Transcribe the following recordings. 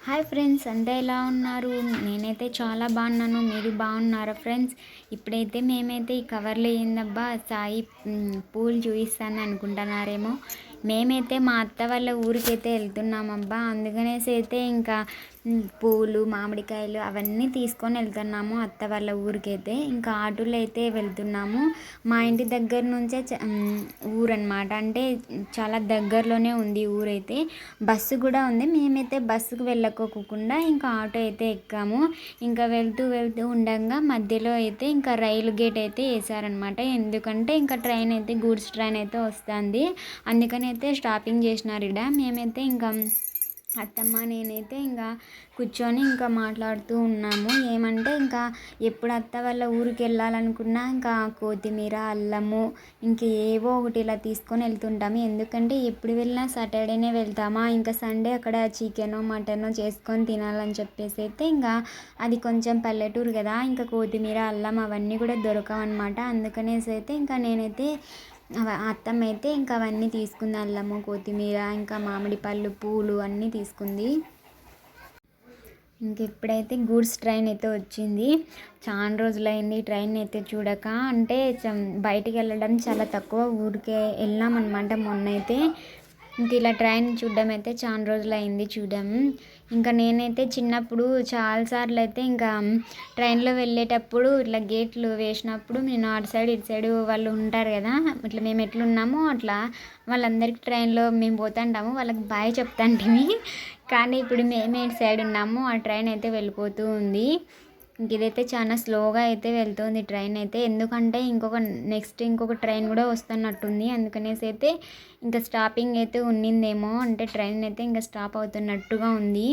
Hi friends అంతా ఎలా ఉన్నారు? నేనైతే చాలా బాగున్నాను మీరు బాగున్నారా ఫ్రెండ్స్? ఇప్పుడైతే మేమైతే ఈ కవర్లో ఏందబ్బా సాయి పూలు చూపిస్తాను అనుకుంటున్నారేమో. మేమైతే మా అత్త వాళ్ళ ఊరికైతే వెళ్తున్నామబ్బా. అందుకనేసి అయితే ఇంకా పూలు మామిడికాయలు అవన్నీ తీసుకొని వెళ్తున్నాము అత్త వాళ్ళ ఊరికైతే. ఇంకా ఆటోలో అయితే వెళ్తున్నాము. మా ఇంటి దగ్గర నుంచే చ- ఊరు అనమాట అంటే చాలా దగ్గరలోనే ఉంది ఊరైతే. బస్సు కూడా ఉంది. మేమైతే బస్సుకు వెళ్ళకోకుండా ఇంకా ఆటో అయితే ఎక్కాము. ఇంకా వెళ్తూ వెళ్తూ ఉండగా మధ్యలో అయితే ఇంకా రైలు గేట్ అయితే వేసారనమాట ఎందుకంటే ఇంకా ట్రైన్ అయితే గూడ్స్ ట్రైన్ అయితే వస్తుంది. అందుకని అయితే స్టాపింగ్ చేసినారు ఇడ మేమైతే ఇంకా అత్తమ్మ నేనైతే ఇంకా కూర్చొని ఇంకా మాట్లాడుతూ ఉన్నాము. ఏమంటే ఇంకా ఎప్పుడు అత్త వాళ్ళ ఊరికి వెళ్ళాలనుకున్నా ఇంకా కొత్తిమీర అల్లము ఇంకా ఏవో ఒకటి ఇలా తీసుకొని వెళ్తుంటాము. ఎందుకంటే ఎప్పుడు వెళ్ళినా సాటర్డేనే వెళ్తామా? ఇంకా సండే అక్కడ చికెను మటను చేసుకొని తినాలని చెప్పేసి అయితే ఇంకా అది కొంచెం పల్లెటూరు కదా ఇంకా కొత్తిమీర అల్లం అవన్నీ కూడా దొరకవు అనమాట అందుకనేసి అయితే ఇంకా నేనైతే అత్తమ్మ అయితే ఇంకా అవన్నీ తీసుకుంది అల్లము కొత్తిమీర ఇంకా మామిడి పళ్ళు పూలు అన్నీ తీసుకుంది. ఇంక ఇప్పుడైతే గూడ్స్ ట్రైన్ అయితే వచ్చింది. చాలా రోజులైంది ట్రైన్ అయితే చూడక. అంటే చం- బయటికి వెళ్ళడం చాలా తక్కువ. ఊరికే వెళ్ళాం అనమాట మొన్న అయితే ఇంక ఇలా ట్రైన్ చూడడం అయితే చాలా రోజులు అయింది చూడడం ఇంకా నేనైతే చిన్నప్పుడు చాలాసార్లు అయితే ఇంకా ట్రైన్లో వెళ్ళేటప్పుడు ఇట్లా గేట్లు వేసినప్పుడు నేను అటు సైడ్ ఇటు సైడ్ వాళ్ళు ఉంటారు కదా ఇట్లా మేము ఎట్లున్నామో అట్లా వాళ్ళందరికీ ట్రైన్లో మేము పోతుంటాము వాళ్ళకి బాయ్ చెప్తాంటిమి. కానీ ఇప్పుడు మేమే ఇటు సైడ్ ఉన్నాము ఆ ట్రైన్ అయితే వెళ్ళిపోతూ ఉంది. ఇంక ఇదైతే చాలా స్లోగా అయితే వెళ్తుంది ట్రైన్ అయితే. ఎందుకంటే ఇంకొక నెక్స్ట్ ఇంకొక ట్రైన్ కూడా వస్తున్నట్టుంది. అందుకనేసి అయితే ఇంకా స్టాపింగ్ అయితే ఉన్నిందేమో అంటే ట్రైన్ అయితే ఇంకా స్టాప్ అవుతున్నట్టుగా ఉంది.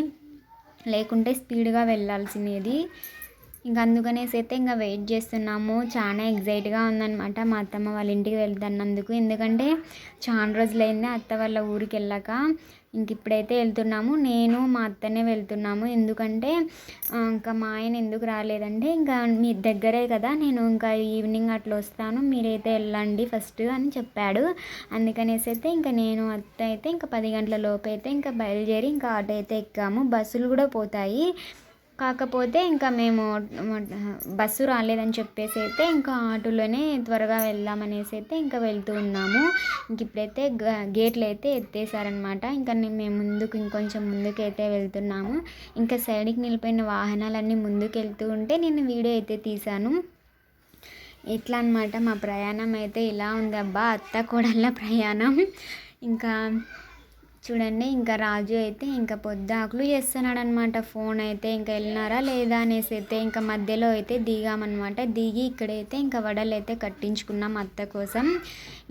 లేకుంటే స్పీడ్గా వెళ్ళాల్సినది. ఇంకా అందుకనేసి అయితే ఇంకా వెయిట్ చేస్తున్నాము. చాలా ఎగ్జైట్గా ఉందన్నమాట మా అత్తమ్మ వాళ్ళ ఇంటికి వెళ్తున్నందుకు. ఎందుకంటే చాలా రోజులైంది అత్త వాళ్ళ ఊరికి వెళ్ళాక. ఇంక ఇప్పుడైతే వెళ్తున్నాము. నేను మా అత్తనే వెళ్తున్నాము. ఎందుకంటే ఇంకా మా ఆయన ఎందుకు రాలేదంటే ఇంకా మీ దగ్గరే కదా నేను ఇంకా ఈవినింగ్ అట్లా వస్తాను. మీరైతే వెళ్ళండి ఫస్ట్ అని చెప్పాడు. అందుకనేసి అయితే ఇంకా నేను అత్త అయితే ఇంకా పది గంటల లోపు అయితే ఇంకా బయలుదేరి ఇంకా ఆటో అయితే ఎక్కాము. బస్సులు కూడా పోతాయి. కాకపోతే ఇంకా మేము బస్సు రాలేదని చెప్పేసి అయితే ఇంకా ఆటోలోనే త్వరగా వెళ్దామనేసి అయితే ఇంకా వెళ్తూ ఉన్నాము. ఇంక ఇప్పుడైతే గ- గేట్లు అయితే ఎత్తేసారనమాట ఇంకా మేము ముందుకు ఇంకొంచెం ముందుకు అయితే వెళ్తున్నాము. ఇంకా సైడ్కి నిలిపోయిన వాహనాలన్నీ ముందుకు వెళ్తూ ఉంటే నేను వీడియో అయితే తీశాను. ఇట్లా అనమాట మా ప్రయాణం అయితే ఇలా ఉంది అబ్బా అత్త కోడళ్ళ ప్రయాణం. ఇంకా చూడండి ఇంకా రాజు అయితే ఇంకా పొద్దాకులు చేస్తున్నాడు అనమాట ఫోన్ అయితే ఇంకా వెళ్ళినారా లేదా అనేసి అయితే ఇంకా మధ్యలో అయితే దిగామన్నమాట దిగి ఇక్కడైతే ఇంకా వడలు అయితే కట్టించుకున్నాం అత్త కోసం.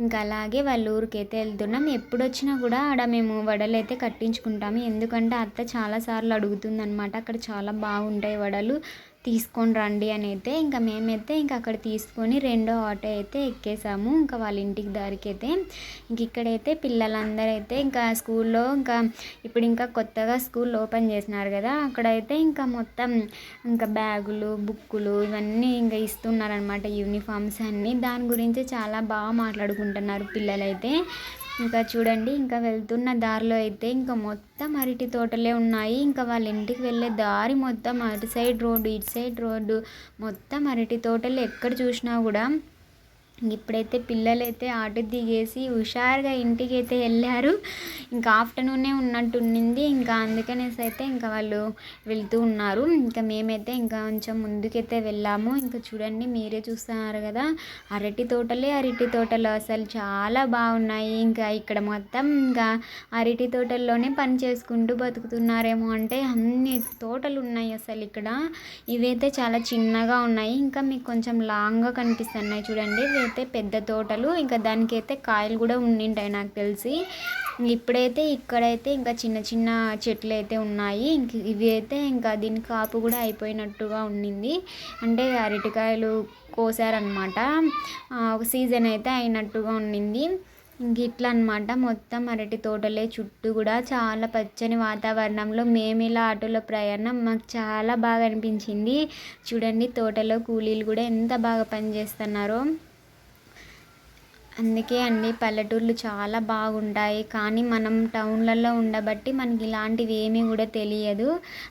ఇంకా అలాగే వాళ్ళ ఊరికి అయితే వెళ్తున్నాం. ఎప్పుడు వచ్చినా కూడా ఆడ మేము వడలు అయితే కట్టించుకుంటాము. ఎందుకంటే అత్త చాలాసార్లు అడుగుతుంది అనమాట అక్కడ చాలా బాగుంటాయి వడలు. తీసుకొని రండి అని అయితే ఇంకా మేమైతే ఇంకా అక్కడ తీసుకొని రెండో ఆటో అయితే ఎక్కేసాము. ఇంకా వాళ్ళ ఇంటికి దారికి అయితే ఇంక ఇక్కడైతే పిల్లలందరూ అయితే ఇంకా స్కూల్లో ఇంకా ఇప్పుడు ఇంకా కొత్తగా స్కూల్ ఓపెన్ చేసినారు కదా అక్కడైతే ఇంకా మొత్తం ఇంకా బ్యాగులు బుక్కులు ఇవన్నీ ఇంకా ఇస్తున్నారనమాట యూనిఫామ్స్ అన్నీ. దాని గురించి చాలా బాగా మాట్లాడుకుంటున్నారు పిల్లలైతే. ఇంకా చూడండి ఇంకా వెళ్తున్న దారిలో అయితే ఇంకా మొత్తం అరటి తోటలే ఉన్నాయి. ఇంకా వాళ్ళ ఇంటికి వెళ్ళే దారి మొత్తం అటు సైడ్ రోడ్డు ఇటు సైడ్ రోడ్డు. మొత్తం అరటి తోటలు. ఎక్కడ చూసినా కూడా ఇప్పుడైతే పిల్లలైతే ఆటో దిగేసి హుషారుగా ఇంటికి అయితే వెళ్ళారు. ఇంకా ఆఫ్టర్నూనే ఉన్నట్టు ఉండింది ఇంకా అందుకనేసి అయితే ఇంకా వాళ్ళు వెళ్తూ ఉన్నారు. ఇంకా మేమైతే ఇంకా కొంచెం ముందుకైతే వెళ్ళాము. ఇంకా చూడండి మీరే చూస్తున్నారు కదా అరటి తోటలే అరటి తోటలు. అసలు చాలా బాగున్నాయి. ఇంకా ఇక్కడ మొత్తం ఇంకా అరటి తోటల్లోనే పని చేసుకుంటూ బతుకుతున్నారేమో అంటే అన్ని తోటలు ఉన్నాయి అసలు ఇక్కడ. ఇవైతే చాలా చిన్నగా ఉన్నాయి. ఇంకా మీకు కొంచెం లాంగ్గా కనిపిస్తున్నాయి చూడండి. అయితే పెద్ద తోటలు ఇంకా దానికైతే కాయలు కూడా ఉండింటాయి నాకు తెలిసి. ఇప్పుడైతే ఇక్కడైతే ఇంకా చిన్న చిన్న చెట్లు అయితే ఉన్నాయి. ఇంక ఇవి అయితే ఇంకా దీని కాపు కూడా అయిపోయినట్టుగా ఉండింది. అంటే అరటికాయలు కోసారనమాట ఒక సీజన్ అయితే అయినట్టుగా ఉండింది. ఇంక ఇట్లా అనమాట మొత్తం అరటి తోటలే చుట్టూ కూడా చాలా పచ్చని వాతావరణంలో మేము ఇలా ఆటోలో ప్రయాణం మాకు చాలా బాగా అనిపించింది. చూడండి తోటలో కూలీలు కూడా ఎంత బాగా పనిచేస్తున్నారో. అందుకే అండి పల్లెటూర్లు చాలా బాగుంటాయి. కానీ మనం టౌన్లలో ఉండబట్టి మనకి ఇలాంటివి ఏమీ కూడా తెలియదు.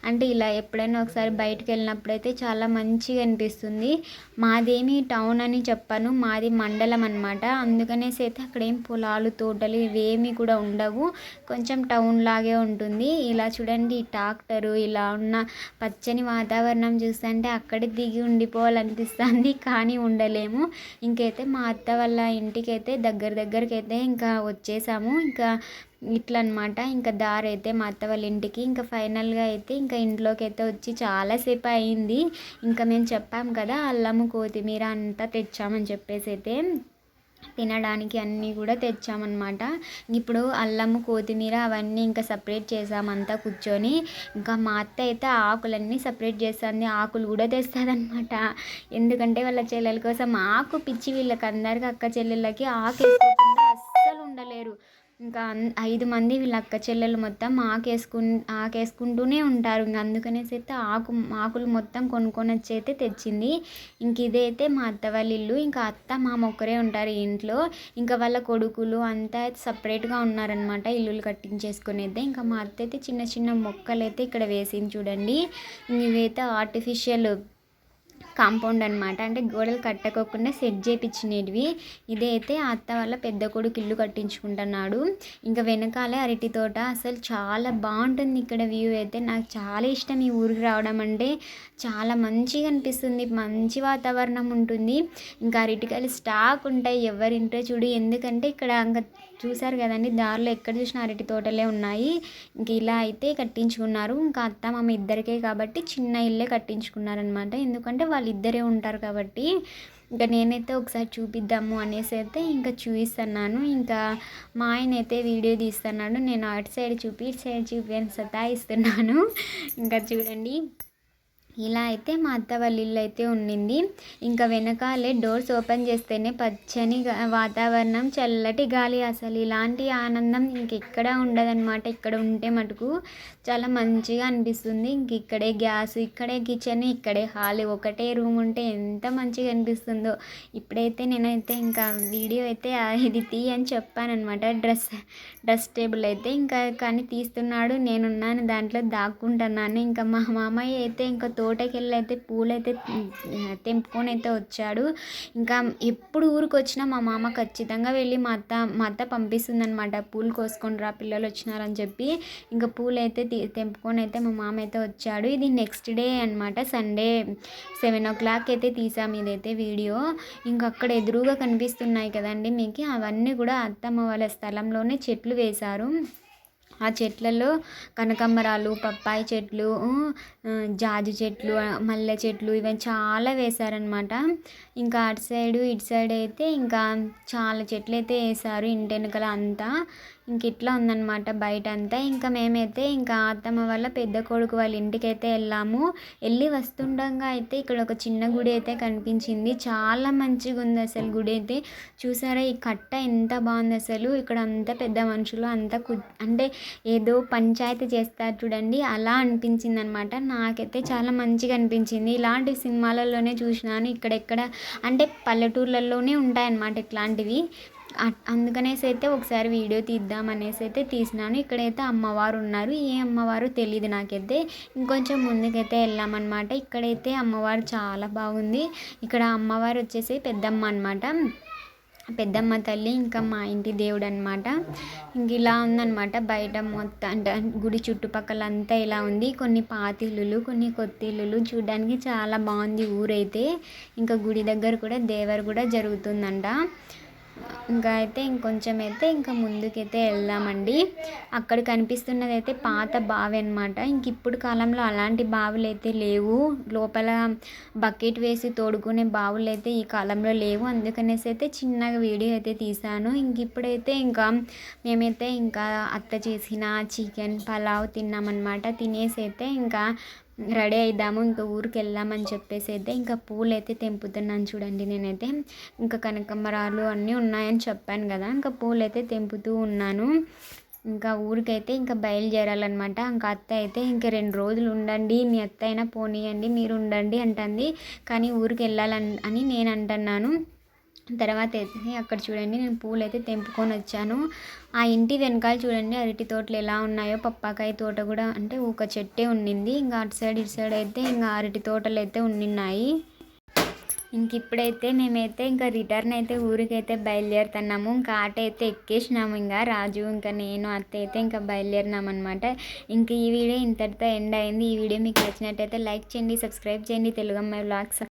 అంటే ఇలా ఎప్పుడైనా ఒకసారి బయటకు వెళ్ళినప్పుడైతే చాలా మంచిగా అనిపిస్తుంది. మాదేమి టౌన్ అని చెప్పాను. మాది మండలం అనమాట అందుకనేసి అయితే అక్కడ ఏం పొలాలు తోటలు ఇవేమీ కూడా ఉండవు. కొంచెం టౌన్ లాగే ఉంటుంది. ఇలా చూడండి ట్రాక్టరు ఇలా ఉన్న పచ్చని వాతావరణం చూస్తుంటే అక్కడే దిగి ఉండిపోవాలనిపిస్తుంది. కానీ ఉండలేము. ఇంకైతే మా అత్త వాళ్ళ ఇంటికి అయితే దగ్గర దగ్గరికి అయితే ఇంకా వచ్చేసాము. ఇంకా ఇట్లా అనమాట ఇంకా దారి అయితే మా అత్త వాళ్ళ ఇంటికి ఇంకా ఫైనల్గా అయితే ఇంకా ఇంట్లోకి అయితే వచ్చి చాలాసేపు అయింది. ఇంకా మేము చెప్పాము కదా అల్లము కొత్తిమీర అంతా తెచ్చామని చెప్పేసి అయితే తినడానికి అన్నీ కూడా తెచ్చామన్నమాట. ఇప్పుడు అల్లము కొత్తిమీర అవన్నీ ఇంకా సపరేట్ చేసామంతా కూర్చొని ఇంకా మా అత్త అయితే ఆకులన్నీ సపరేట్ చేస్తుంది ఆకులు కూడా తెస్తుందన్నమాట. ఎందుకంటే వాళ్ళ చెల్లెల కోసం ఆకు పిచ్చి వీళ్ళకి అందరికీ అక్క చెల్లెళ్ళకి ఆకు వేసుకోకుండా ఇంకా ఐదు మంది వీళ్ళ అక్క చెల్లెలు మొత్తం ఆకేసుకు ఆకేసుకుంటూనే ఉంటారు. ఇంక అందుకనేసి అయితే ఆకు ఆకులు మొత్తం కొనుక్కొని వచ్చి అయితే తెచ్చింది. ఇంక ఇదైతే మా అత్త వాళ్ళ ఇల్లు. ఇంకా అత్త మా ఒక్కరే ఉంటారు ఇంట్లో. ఇంకా వాళ్ళ కొడుకులు అంతా అయితే సపరేట్గా ఉన్నారనమాట ఇల్లులు కట్టించేసుకుని అయితే ఇంకా మా అత్త అయితే చిన్న చిన్న మొక్కలు అయితే ఇక్కడ వేసింది చూడండి. ఇవైతే ఆర్టిఫిషియల్ కాంపౌండ్ అనమాట అంటే గోడలు కట్టకోకుండా సెట్ చేపించినవి ఇదే అయితే అత్త వాళ్ళ పెద్ద కొడుకు ఇల్లు కట్టించుకుంటున్నాడు. ఇంకా వెనకాలే అరటి తోట. అసలు చాలా బాగుంటుంది ఇక్కడ వ్యూ అయితే. నాకు చాలా ఇష్టం ఈ ఊరికి రావడం అంటే. చాలా మంచిగా అనిపిస్తుంది. మంచి వాతావరణం ఉంటుంది. ఇంకా అరటికాయలు స్టాక్ ఉంటాయి. ఎవరింటో చూడు. ఎందుకంటే ఇక్కడ ఇంకా చూశారు కదండి దారిలో ఎక్కడ చూసినా అరటి తోటలే ఉన్నాయి. ఇంక ఇలా అయితే కట్టించుకున్నారు. ఇంకా అత్త మామ ఇద్దరికే కాబట్టి చిన్న ఇల్లే కట్టించుకున్నారనమాట ఎందుకంటే వాళ్ళు ఇద్దరే ఉంటారు కాబట్టి ఇంకా నేనైతే ఒకసారి చూపిద్దాము అనేసి అయితే ఇంకా చూపిస్తున్నాను. ఇంకా మా ఆయన అయితే వీడియో తీస్తున్నాడు. నేను అటు సైడ్ చూపి ఇటు సైడ్ చూపి అని సతాయిస్తున్నాను. ఇంకా చూడండి. ఇలా అయితే మా అత్త వాళ్ళ ఇల్లు అయితే ఉండింది. ఇంకా వెనకాలే డోర్స్ ఓపెన్ చేస్తేనే పచ్చని వాతావరణం చల్లటి గాలి అసలు. ఇలాంటి ఆనందం ఇంకెక్కడ ఉండదన్నమాట. ఇక్కడ ఉంటే మటుకు చాలా మంచిగా అనిపిస్తుంది. ఇంక ఇక్కడే గ్యాస్ ఇక్కడే కిచెన్ ఇక్కడే హాల్ ఒకటే రూమ్ ఉంటే ఎంత మంచిగా అనిపిస్తుందో. ఇప్పుడైతే నేనైతే ఇంకా వీడియో అయితే ఇది తీ అని చెప్పానమాట డ్రెస్ డ్రెస్ టేబుల్ అయితే ఇంకా కానీ తీస్తున్నాడు. నేనున్నాను దాంట్లో దాక్కుంటున్నాను. ఇంకా మా మామయ్య అయితే ఇంకా తోటకి వెళ్ళి అయితే పూలు అయితే తెంపుకొని అయితే వచ్చాడు. ఇంకా ఎప్పుడు ఊరికి వచ్చినా మా మామ ఖచ్చితంగా వెళ్ళి మా అత్త మా అత్త పంపిస్తుంది అనమాట పూలు కోసుకొని రా పిల్లలు వచ్చినారని చెప్పి. ఇంకా పూలు అయితే తెంపుకొని అయితే మా మామ అయితే వచ్చాడు. ఇది నెక్స్ట్ డే అనమాట సండే సెవెన్ ఓ క్లాక్ అయితే తీసాం ఇదైతే వీడియో. ఇంకా అక్కడ ఎదురుగా కనిపిస్తున్నాయి కదండి మీకు. అవన్నీ కూడా అత్తమ్మ వాళ్ళ స్థలంలోనే చెట్లు వేశారు. ఆ చెట్లలో కనకాంబరాలు పప్పాయి చెట్లు జాజి చెట్లు మల్లె చెట్లు ఇవన్నీ చాలా వేశారనమాట ఇంకా అటు సైడు ఇటు సైడ్ అయితే ఇంకా చాలా చెట్లు అయితే వేశారు ఇంటి వెనకాల అంతా. ఇంక ఇట్లా ఉందన్నమాట బయట అంతా ఇంకా మేమైతే ఇంకా అత్తమ్మ వాళ్ళ పెద్ద కొడుకు వాళ్ళ ఇంటికి అయితే వెళ్ళాము. వెళ్ళి వస్తుండగా అయితే ఇక్కడ ఒక చిన్న గుడి అయితే కనిపించింది. చాలా మంచిగా ఉంది అసలు గుడి అయితే. చూసారా ఈ కట్ట ఎంత బాగుంది అసలు. ఇక్కడ అంతా పెద్ద మనుషులు అంతా కు అంటే ఏదో పంచాయతీ చేస్తారు చూడండి. అలా అనిపించింది అనమాట నాకైతే చాలా మంచిగా అనిపించింది. ఇలాంటి సినిమాలలోనే చూసినాను. ఇక్కడెక్కడ అంటే పల్లెటూర్లలోనే ఉంటాయన్నమాట ఇట్లాంటివి. అందుకనేసి అయితే ఒకసారి వీడియో తీద్దాం అనేసి అయితే తీసినాను. ఇక్కడైతే అమ్మవారు ఉన్నారు ఏ అమ్మవారు తెలియదు నాకైతే. ఇంకొంచెం ముందుకైతే వెళ్ళామన్నమాట. ఇక్కడైతే అమ్మవారు చాలా బాగుంది. ఇక్కడ అమ్మవారు వచ్చేసి పెద్దమ్మ అనమాట పెద్దమ్మ తల్లి ఇంకా మా ఇంటి దేవుడు అనమాట ఇంక ఇలా ఉందన్నమాట. బయట మొత్తం అంటే గుడి చుట్టుపక్కల అంతా ఇలా ఉంది. కొన్ని పాతిల్లులు కొన్ని కొత్తిళ్ళు చూడడానికి చాలా బాగుంది ఊరైతే. ఇంకా గుడి దగ్గర కూడా దేవరు కూడా జరుగుతుందంట. ఇంకా అయితే ఇంకొంచెం అయితే ఇంకా ముందుకైతే వెళ్దామండి. అక్కడ కనిపిస్తున్నది అయితే పాత బావి అనమాట ఇంక ఇప్పుడు కాలంలో అలాంటి బావులు అయితే లేవు. లోపల బకెట్ వేసి తోడుకునే బావులు అయితే ఈ కాలంలో లేవు. అందుకనేసి అయితే చిన్నగా వీడియో అయితే తీశాను. ఇంక ఇప్పుడైతే ఇంకా మేమైతే ఇంకా అత్త చేసిన చికెన్ పలావ్ తిన్నామన్నమాట. తినేసి అయితే ఇంకా రెడీ అయిద్దాము ఇంకా ఊరికి వెళ్దామని చెప్పేసి అయితే ఇంకా పూలు అయితే తెంపుతున్నాను చూడండి నేనైతే. ఇంకా కనకమ్మరాలు అన్నీ ఉన్నాయని చెప్పాను కదా ఇంకా పూలు అయితే తెంపుతూ ఉన్నాను. ఇంకా ఊరికైతే ఇంకా బయలుదేరాలన్నమాట. ఇంకా అత్త అయితే ఇంకా రెండు రోజులు ఉండండి మీ అత్త అయినా పోనీయండి మీరు ఉండండి అంటుంది. కానీ ఊరికి వెళ్ళాలని అని నేను అంటున్నాను. తర్వాత అయితే అక్కడ చూడండి నేను పూలు అయితే తెంపుకొని వచ్చాను. ఆ ఇంటి వెనకాల చూడండి అరటి తోటలు ఎలా ఉన్నాయో పప్పాకాయ తోట కూడా అంటే ఒక చెట్టే ఉండింది ఇంకా అటు సైడ్ ఇటు సైడ్ అయితే ఇంకా అరటి తోటలు అయితే ఉండిన్నాయి ఇంక ఇప్పుడైతే మేమైతే ఇంకా రిటర్న్ అయితే ఊరికైతే బయలుదేరుతున్నాము. ఇంకా ఆట అయితే ఎక్కేసినాము ఇంకా. రాజు ఇంకా నేను అత్త అయితే ఇంకా బయలుదేరినాం అనమాట ఇంక ఈ వీడియో ఇంతటితో ఎండ్ అయింది. ఈ వీడియో మీకు నచ్చినట్టయితే లైక్ చేయండి సబ్స్క్రైబ్ చేయండి. తెలుగు అమ్మాయి బ్లాగ్స్